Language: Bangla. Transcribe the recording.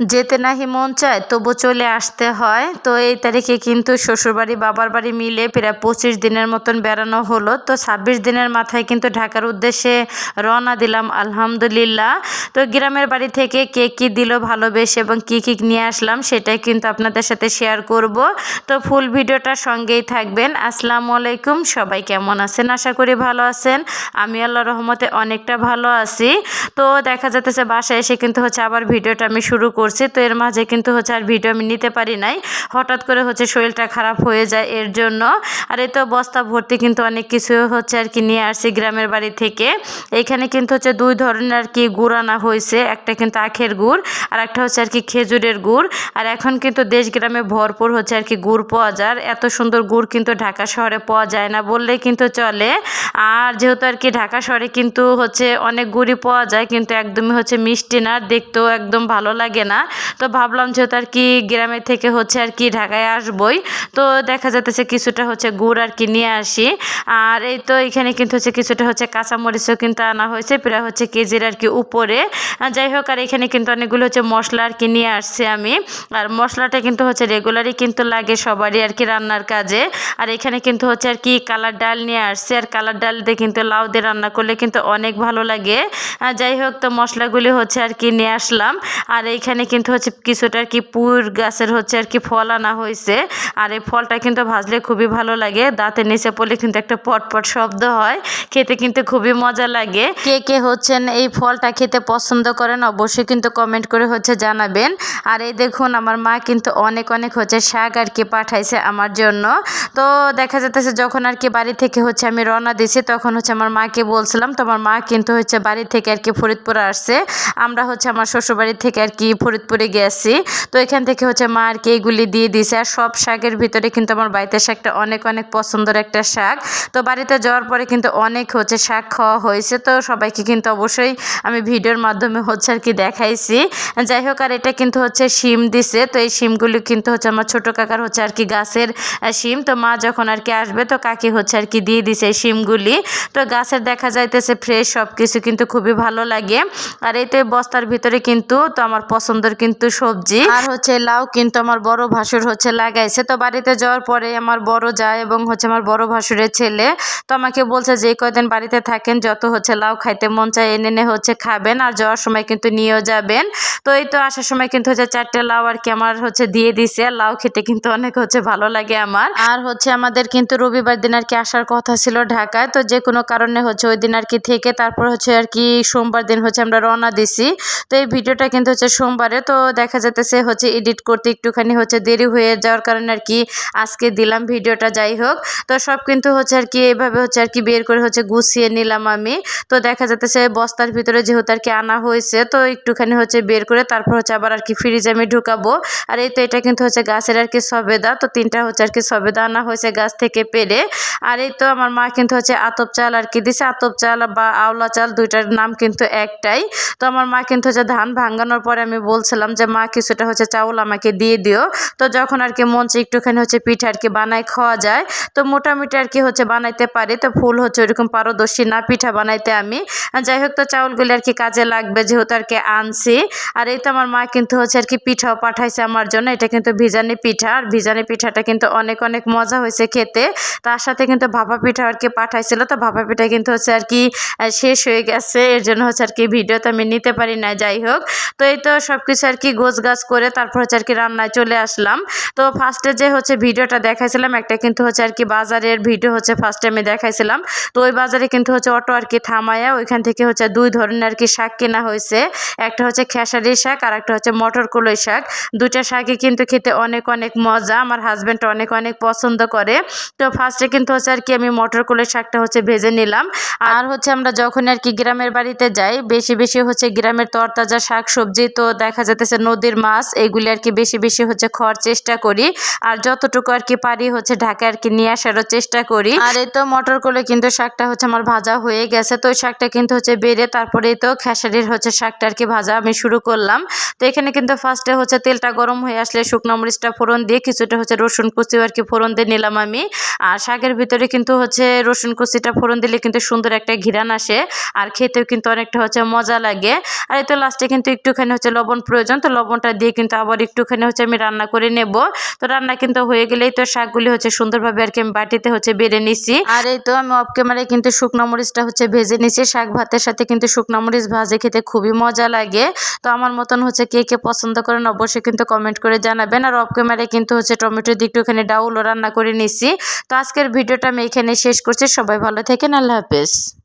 যেতে নাহি মন চায়, তবু চলে আসতে হয়। তো এই তারিখে কিন্তু শ্বশুরবাড়ি বাবার বাড়ি মিলে প্রায় পঁচিশ দিনের মতন বেড়ানো হলো। তো ছাব্বিশ দিনের মাথায় কিন্তু ঢাকার উদ্দেশ্যে রওনা দিলাম, আলহামদুলিল্লাহ। তো গ্রামের বাড়ি থেকে কে কী দিল ভালোবেসে এবং কী কী নিয়ে আসলাম সেটাই কিন্তু আপনাদের সাথে শেয়ার করব। তো ফুল ভিডিওটা সঙ্গেই থাকবেন। আসসালামু আলাইকুম, সবাই কেমন আছেন? আশা করি ভালো আছেন। আমি আল্লাহ রহমতে অনেকটা ভালো আছি। তো দেখা যাচ্ছে বাসায় এসে কিন্তু হচ্ছে আবার ভিডিওটা আমি শুরু করছি। তো এর মাঝে কিন্তু হচ্ছে আর আমি নিতে পারি নাই। হঠাৎ করে হচ্ছে শরীরটা খারাপ হয়ে যায় এর জন্য। আর এই তো বস্তা ভর্তি কিন্তু অনেক কিছু হচ্ছে আর কি নিয়ে আসছি গ্রামের বাড়ি থেকে। এখানে কিন্তু হচ্ছে দুই ধরনের আর কি গুড় আনা হয়েছে। একটা কিন্তু আখের গুড় আর একটা হচ্ছে আর কি খেজুরের গুড়। আর এখন কিন্তু দেশ গ্রামে ভরপুর হচ্ছে আর কি গুড় পাওয়া যায়। এত সুন্দর গুড় কিন্তু ঢাকা শহরে পাওয়া যায় না বললেই কিন্তু চলে। আর যেহেতু আর কি ঢাকা শহরে কিন্তু হচ্ছে অনেক গুড়ই পাওয়া যায়। কিন্তু একদমই হচ্ছে মিষ্টি না, দেখতেও একদম ভালো লাগে না। তো ভাবলাম যেহেতু আর কি গ্রামের থেকে হচ্ছে আর কি ঢাকায় আসবই, তো দেখা যাচ্ছে কিছুটা হচ্ছে গুড় আর কি নিয়ে আসি। আর এই তো এখানে কিন্তু হচ্ছে কিছুটা হচ্ছে কাঁচামরিচও কিন্তু আনা হয়েছে, প্রায় হচ্ছে কেজির আর কি উপরে। যাই হোক, আর এখানে কিন্তু অনেকগুলো হচ্ছে মশলা আর কি নিয়ে আসছি আমি। আর মশলাটা কিন্তু হচ্ছে রেগুলারই কিন্তু লাগে সবারই আর কি রান্নার কাজে। আর এখানে কিন্তু হচ্ছে আর কি কালার ডাল নিয়ে আসছে। আর কালার ডাল দিয়ে কিন্তু লাউ দিয়ে রান্না করলে কিন্তু অনেক ভালো লাগে। যাই হোক, তো মশলাগুলি হচ্ছে আর কি নিয়ে আসলাম। আর এইখানে কিন্তু হচ্ছে কিছুটা আর কি পুর গাছের হচ্ছে আর কি ফল আনা হয়েছে। আর এই ফলটা কিন্তু ভাজলে খুবই ভালো লাগে। দাঁতের নিচে পড়লে কিন্তু একটা পটপট শব্দ হয়। খেতে কিন্তু খুবই মজা লাগে। কে কে হচ্ছেন এই ফলটা খেতে পছন্দ করেন অবশ্যই কিন্তু কমেন্ট করে হচ্ছে জানাবেন। আর এই দেখুন, আমার মা কিন্তু অনেক অনেক হচ্ছে শাক আর কি পাঠাইছে আমার জন্য। তো দেখা যাচ্ছে যখন আর কি বাড়ি থেকে হচ্ছে আমি রওনা দিছি তখন হচ্ছে আমার মাকে বলছিলাম, তো আমার মা কিন্তু হচ্ছে বাড়ি থেকে আর কি ফরিদপুরে আসছে। আমরা হচ্ছে আমার শ্বশুরবাড়ি থেকে আর কি ফরিদপুরে গেছি। তো এখান থেকে হচ্ছে মা আর কি এইগুলি দিয়ে দিছে আর সব শাকের ভিতরে কিন্তু আমার বাড়িতে শাকটা অনেক অনেক পছন্দের একটা শাক। তো বাড়িতে যাওয়ার পরে কিন্তু অনেক হচ্ছে শাক খাওয়া হয়েছে। তো সবাইকে কিন্তু অবশ্যই আমি ভিডিওর মাধ্যমে হচ্ছে আর কি দেখাইছি। যাই হোক, আর এটা কিন্তু হচ্ছে শিম দিছে। তো এই শিমগুলি কিন্তু হচ্ছে আমার ছোটো কাকার হচ্ছে আর কি গাছের শিম। তো মা যখন আর কি আসবে, তো কাকি হচ্ছে আর কি দিয়ে দিছে এই শিমগুলি। তো গাছের দেখা যাইতেছে ফ্রেশ সব কিছু কিন্তু খুবই ভালো লাগে। আর এই তো বস্তার ভিতরে কিন্তু তো আমার পছন্দের কিন্তু সবজি। আর হচ্ছে লাউ কিন্তু আমার বড় ভাসুর হচ্ছে লাগাইছে। তো বাড়িতে যাওয়ার পরে আমার বড় যায় এবং হচ্ছে আমার বড় ভাসুরের ছেলে তো আমাকে বলছে যে কয়দিন বাড়িতে থাকেন যত হচ্ছে লাউ খাইতে মন চায় এনে এনে হচ্ছে খাবেন আর যাওয়ার সময় কিন্তু নিয়েও যাবেন। তো এই তো আসার সময় কিন্তু হচ্ছে চারটে লাউ আর কি আমার হচ্ছে দিয়ে দিছে। আর লাউ খেতে কিন্তু অনেক হচ্ছে ভালো লাগে আমার। আর হচ্ছে আমাদের কিন্তু রবিবার দিন আর কি আসার কথা ছিল ঢাকায়। তো যে কোনো কারণে হচ্ছে ওই দিন আর কি থেকে তারপর হচ্ছে আর কি সোমবার দিন হচ্ছে আমরা রওনা দিছি। তো এই ভিডিওটা কিন্তু হচ্ছে সোমবারে তো দেখা যেতেছে হচ্ছে এডিট করতে একটুখানি হচ্ছে দেরি হয়ে যাওয়ার কারণে আর কি আজকে দিলাম ভিডিওটা, যাই হোক। তো সব কিন্তু হচ্ছে আর কি এইভাবে হচ্ছে আর কি বের করে হচ্ছে গুছিয়ে নিলাম আমি। তো দেখা যাতেছে বস্তার ভিতরে যেহেতু আর কি আনা হয়েছে, তো একটুখানি হচ্ছে বের করে তারপর হচ্ছে আবার আর কি ফ্রিজে আমি ঢুকাবো। আর এই তো এটা কিন্তু হচ্ছে গাছের আর কি সবেদা, তো তিনটা হচ্ছে আর কি সবেদা আনা হয়েছে গাছ থেকে পেরে। আর এই তো আমার মা কিন্তু হচ্ছে আতপ চাল আর কি দিছে। আতপ চাল বা আওলা চাল দুইটার নাম কিন্তু একটাই। তো আমার মা কিন্তু হচ্ছে ধান ভাঙানোর পরে আমি বলছিলাম যে, মা, কিছুটা হচ্ছে চাউল আমাকে দিয়ে দিও। তো যখন আর কি মঞ্চে একটুখানি হচ্ছে পিঠা আর কি বানাই খাওয়া যায়, তো মোটামুটি আর কি হচ্ছে বানাইতে পারি। তো ফুল হচ্ছে ওইরকম পারদর্শী না পিঠা বানাইতে আমি। যাই হোক, তো চাউলগুলি আর কি কাজে লাগবে যেহেতু আর কি আনছি। আর এই তো আমার মা কিন্তু হচ্ছে আর কি পিঠাও পাঠাইছে আমার জন্য। এটা কিন্তু ভিজানি পিঠা। আর ভিজানি পিঠাটা কিন্তু অনেক অনেক মজা হয়েছে খেতে। তার সাথে কিন্তু ভাপা পিঠা আর কি পাঠাইছিল। তো ভাপা পিঠা কিন্তু হচ্ছে আর কি শেষ হয়ে গেছে। এর জন্য হচ্ছে আর কি ভিডিও তো আমি নিতে পারি না যাই হোক, তো এই তো সব কিছু আর কি গোছ গাছ করে তারপর হচ্ছে আর কি রান্নায় চলে আসলাম। তো ফার্স্টে যে হচ্ছে ভিডিওটা দেখাইছিলাম, একটা কিন্তু হচ্ছে আর কি বাজারের ভিডিও হচ্ছে ফার্স্টে আমি দেখাইছিলাম। তো ওই বাজারে কিন্তু হচ্ছে অটো আর কি থামায়া ওইখান থেকে হচ্ছে দুই ধরনের আর কি শাক কেনা হয়েছে। একটা হচ্ছে খেসারি শাক আর একটা হচ্ছে মটর কলই শাক। দুইটা শাকই কিন্তু খেতে অনেক অনেক মজা। আমার হাজব্যান্ড অনেক অনেক পছন্দ করে। তো ফার্স্টে কিন্তু হচ্ছে আর কি আমি মটর কলই শাকটা হচ্ছে ভেজে নিলাম। আর হচ্ছে আমরা যখন আর কি গ্রামের বাড়িতে যাই, বেশি বেশি হচ্ছে গ্রামের তরতাজা শাক সবজি তো দেখা যেতেছে নদীর মাছ এইগুলি আর কি বেশি বেশি হচ্ছে খাওয়ার চেষ্টা করি। আর যতটুকু আর কি পারি হচ্ছে ঢাকায় আর কি নিয়ে আসারও চেষ্টা করি। আর এই তো মটর কলে কিন্তু শাকটা হচ্ছে আমার ভাজা হয়ে গেছে। তো শাকটা কিন্তু হচ্ছে বেড়ে তারপরে তো খেসারির হচ্ছে শাকটা আর কি ভাজা আমি শুরু করলাম। তো এখানে কিন্তু ফার্স্টে হচ্ছে তেলটা গরম হয়ে আসলে শুকনো মরিচটা ফোড়ন দিয়ে কিছুটা হচ্ছে রসুন কুচিও আর কি ফোড়ন দিয়ে নিলাম আমি। আর শাকের ভিতরে কিন্তু হচ্ছে রসুন কুচিটা ফোড়ন দিলে কিন্তু সুন্দর একটা ঘিরান আসে। আর খেতেও কিন্তু অনেকটা হচ্ছে মজা লাগে। আর এই তো লাস্টে কিন্তু একটুখানি হচ্ছে লবণ প্রয়োজন, তো লবণটা দিয়ে কিন্তু আবার একটুখানি হচ্ছে আমি রান্না করে নেব। তো রান্না কিন্তু হয়ে গেলেই তো শাকগুলি হচ্ছে সুন্দরভাবে আর কি আমি বাটিতে হচ্ছে বেড়ে নিছি। আর এই তো আমি অফ ক্যামেরায় কিন্তু শুকনো মরিচটা হচ্ছে ভেজে নিছি। শাক ভাতের সাথে কিন্তু শুকনো মরিচ ভাজে খেতে খুবই মজা লাগে। তো আমার মতন হচ্ছে কে কে পছন্দ করেন অবশ্যই কিন্তু কমেন্ট করে জানাবেন। আর অফ ক্যামেরায় কিন্তু হচ্ছে টমেটো দিয়ে একটুখানি ডাউলও রান্না করে নিছি। তো আজকের ভিডিওটা আমি এখানে শেষ করছি। সবাই ভালো থাকেন। আল্লাহ হাফেজ।